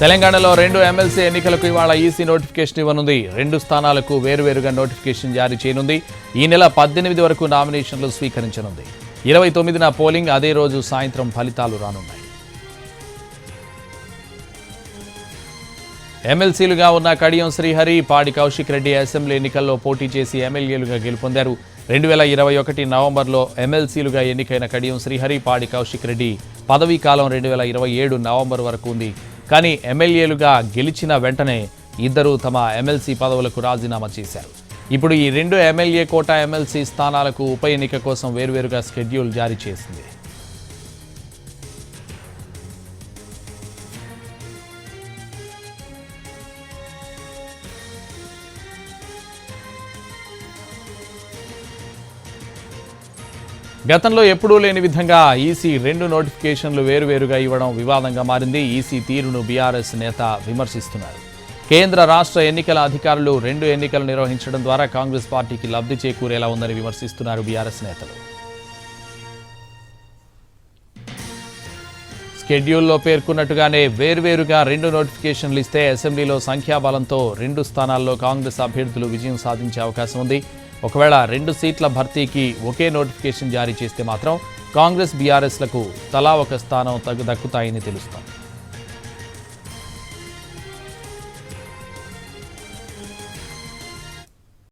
తెలంగాణలో రెండు ఎమ్మెల్సీ ఎన్నికలకు ఇవాళ ఈసీ నోటిఫికేషన్ ఇవ్వనుంది. రెండు స్థానాలకు వేరువేరుగా నోటిఫికేషన్ జారీ చేయనుంది. ఈ నెల పద్దెనిమిది వరకు నామినేషన్లు స్వీకరించనుంది. ఇరవై తొమ్మిదిన పోలింగ్ అదే రోజు సాయంత్రం ఫలితాలు రానున్నాయి. ఎమ్మెల్సీలుగా ఉన్న కడియం శ్రీహరి పాడి కౌశిక్ రెడ్డి అసెంబ్లీ ఎన్నికల్లో పోటీ చేసి ఎమ్మెల్యేలుగా గెలుపొందారు. రెండు వేల ఇరవై ఒకటి నవంబర్లో ఎమ్మెల్సీలుగా ఎన్నికైన కడియం శ్రీహరి పాడి కౌశిక్ రెడ్డి పదవీ కాలం రెండు వేల ఇరవై ఏడు నవంబర్ వరకు ఉంది. కానీ ఎమ్మెల్యేలుగా గెలిచిన వెంటనే ఇద్దరు తమ ఎమ్మెల్సీ పదవులకు రాజీనామా చేశారు. ఇప్పుడు ఈ రెండు ఎమ్మెల్యే కోటా ఎమ్మెల్సీ స్థానాలకు ఉప ఎన్నిక కోసం వేరువేరుగా షెడ్యూల్ జారీ చేసింది. గతంలో ఎప్పుడూ లేని విధంగా ఈసీ రెండు నోటిఫికేషన్లు వేరువేరుగా ఇవ్వడం వివాదంగా మారింది. ఈసీ తీరును బీఆర్ఎస్ నేత విమర్శిస్తున్నారు. కేంద్ర రాష్ట్ర ఎన్నికల అధికారులు రెండు ఎన్నికలు నిర్వహించడం ద్వారా కాంగ్రెస్ పార్టీకి లబ్ధి చేకూరేలా ఉందని విమర్శిస్తున్నారు బీఆర్ఎస్ నేతలు. షెడ్యూల్లో పేర్కొన్నట్టుగానే వేర్వేరుగా రెండు నోటిఫికేషన్లు ఇస్తే అసెంబ్లీలో సంఖ్యాబలంతో రెండు స్థానాల్లో కాంగ్రెస్ అభ్యర్థులు విజయం సాధించే అవకాశం ఉంది. ఒకవేళ రెండు సీట్ల భర్తీకి ఒకే నోటిఫికేషన్ జారీ చేస్తే మాత్రం కాంగ్రెస్ బీఆర్ఎస్లకు తలా ఒక స్థానం తగ్గు దక్కుతాయని తెలుస్తోంది